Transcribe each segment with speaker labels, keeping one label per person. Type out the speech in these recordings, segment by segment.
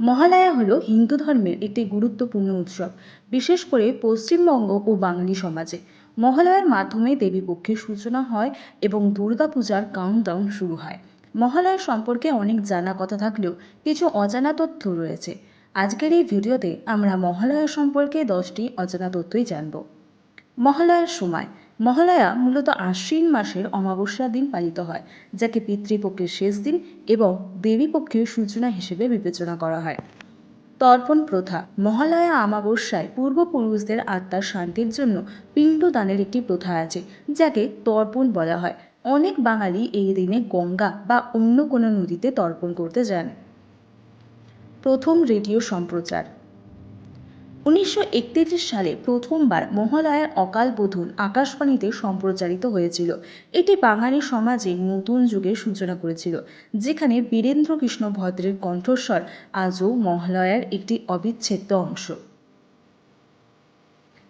Speaker 1: মহালয়া হলো হিন্দু ধর্মের একটি গুরুত্বপূর্ণ উৎসব, বিশেষ করে পশ্চিমবঙ্গ ও বাঙালি সমাজে। মহালয়ার মাধ্যমে দেবীপক্ষের সূচনা হয় এবং দুর্গা দুর্গাপূজার কাউন্টডাউন শুরু হয়। মহালয়া সম্পর্কে অনেক জানা কথা থাকলেও কিছু অজানা তথ্য রয়েছে। আজকের এই ভিডিওতে আমরা মহালয়া সম্পর্কে দশটি অজানা তথ্যই জানব। মহালয়ার সময় মহালয়া মূলত আশ্বিন মাসের অমাবস্যার দিন পালিত হয়, যাকে পিতৃপক্ষের শেষ দিন এবং দেবীপক্ষের সূচনা হিসেবে বিবেচনা করা হয়। তর্পণ প্রথা, মহালয়া অমাবস্যায় পূর্বপুরুষদের আত্মার শান্তির জন্য পিণ্ডদানের একটি প্রথা আছে, যাকে তর্পণ বলা হয়। অনেক বাঙালি এই দিনে গঙ্গা বা অন্য কোনো নদীতে তর্পণ করতে যান। প্রথম রেডিও সম্প্রচার উনিশশো একত্রিশ সালে প্রথমবার মহালয়ার অকাল বোধন আকাশবাণীতে সম্প্রচারিত হয়েছিল। এটি বাঙালি সমাজে নতুন যুগের সূচনা করেছিল, যেখানে বীরেন্দ্রকৃষ্ণ ভদ্রের কণ্ঠস্বর আজও মহালয়ার একটি অবিচ্ছেদ্য অংশ।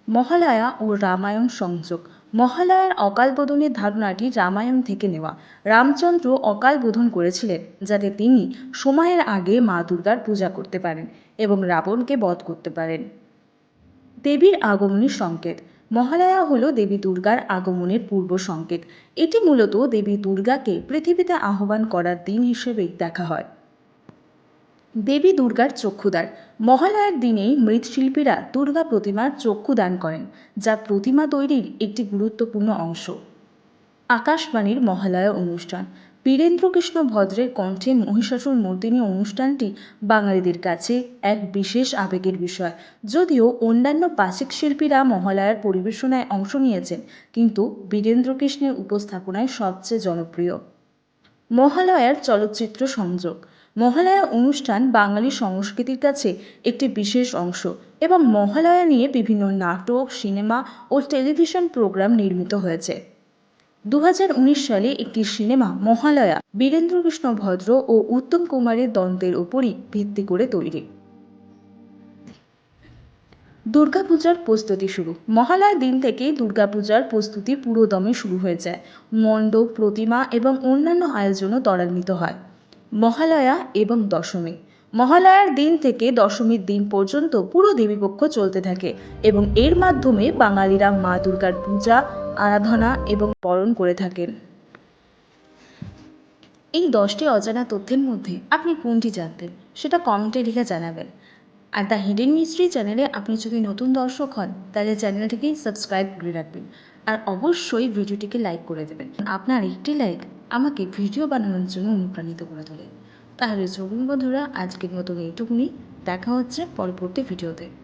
Speaker 1: মহালয়া ও রামায়ণ সংযোগ। মহালয়ার অকাল বোধনের ধারণাটি রামায়ণ থেকে নেওয়া। রামচন্দ্র অকাল বোধন করেছিলেন, যাতে তিনি সময়ের আগে মা দুর্গার পূজা করতে পারেন এবং রাবণকে বধ করতে পারেন। দেবীর আগমনের সংকেত। মহালয়া হলো দেবী দুর্গার আগমনের পূর্ব সংকেত। এটি মূলত দেবী দুর্গাকে পৃথিবীতে আহ্বান করার দিন হিসেবেই দেখা হয়। দেবী দুর্গার চক্ষুদান মহালয়ার দিনেই মৃৎশিল্পীরা দুর্গা প্রতিমার চক্ষু দান করেন, যা প্রতিমা তৈরির একটি গুরুত্বপূর্ণ অংশ। আকাশবাণীর মহালয়া অনুষ্ঠান। বীরেন্দ্রকৃষ্ণ ভদ্রের কণ্ঠে মহিষাসুর মর্দিনী অনুষ্ঠানটি বাঙালিদের কাছে এক বিশেষ আবেগের বিষয়। যদিও অন্যান্য পাশিক শিল্পীরা মহালয়ার পরিবেশনায় অংশ নিয়েছেন, কিন্তু বীরেন্দ্রকৃষ্ণের উপস্থাপনায় সবচেয়ে জনপ্রিয়। মহালয়ার চলচ্চিত্র সংযোগ। মহালয়া অনুষ্ঠান বাঙালি সংস্কৃতির কাছে একটি বিশেষ অংশ এবং মহালয়া নিয়ে বিভিন্ন নাটক, সিনেমা ও টেলিভিশন প্রোগ্রাম নির্মিত হয়েছে। উনিশ সালে একটি সিনেমা মহালয়া বীরেন্দ্রকৃষ্ণ ভদ্র ও উত্তম কুমারের দ্বন্দ্বের উপরই ভিত্তি করে তৈরি। দুর্গাপূজার প্রস্তুতি শুরু। মহালয়ার দিন থেকেই দুর্গাপূজার প্রস্তুতি পুরোদমে শুরু হয়ে যায় মণ্ডপ, প্রতিমা এবং অন্যান্য আয়োজনও ত্বরান্বিত হয়। মহালয়া এবং দশমী। মহালয়ার দিন থেকে দশমীর দিন পর্যন্ত পুরো দেবীপক্ষ চলতে থাকে এবং এর মাধ্যমে বাঙালিরা মা দুর্গার পূজা আরাধনা এবং পালন করে থাকেন। এই দশটি অজানা তথ্যের মধ্যে আপনি কোনটি জানতেন, সেটা কমেন্টে লিখে জানাবেন। আর দ্য হিডেন মিস্ট্রি চ্যানেলে আপনি যদি নতুন দর্শক হন, তাহলে চ্যানেলটিকে সাবস্ক্রাইব করে রাখবেন। আর অবশ্যই ভিডিওটিকে লাইক করে দেবেন। আপনার একটি লাইক আমাকে ভিডিও বানানোর জন্য অনুপ্রাণিত করে তোলে। তাহলে চলুন বন্ধুরা, আজকের মতন এইটুকুনি। দেখা হচ্ছে পরবর্তী ভিডিওতে।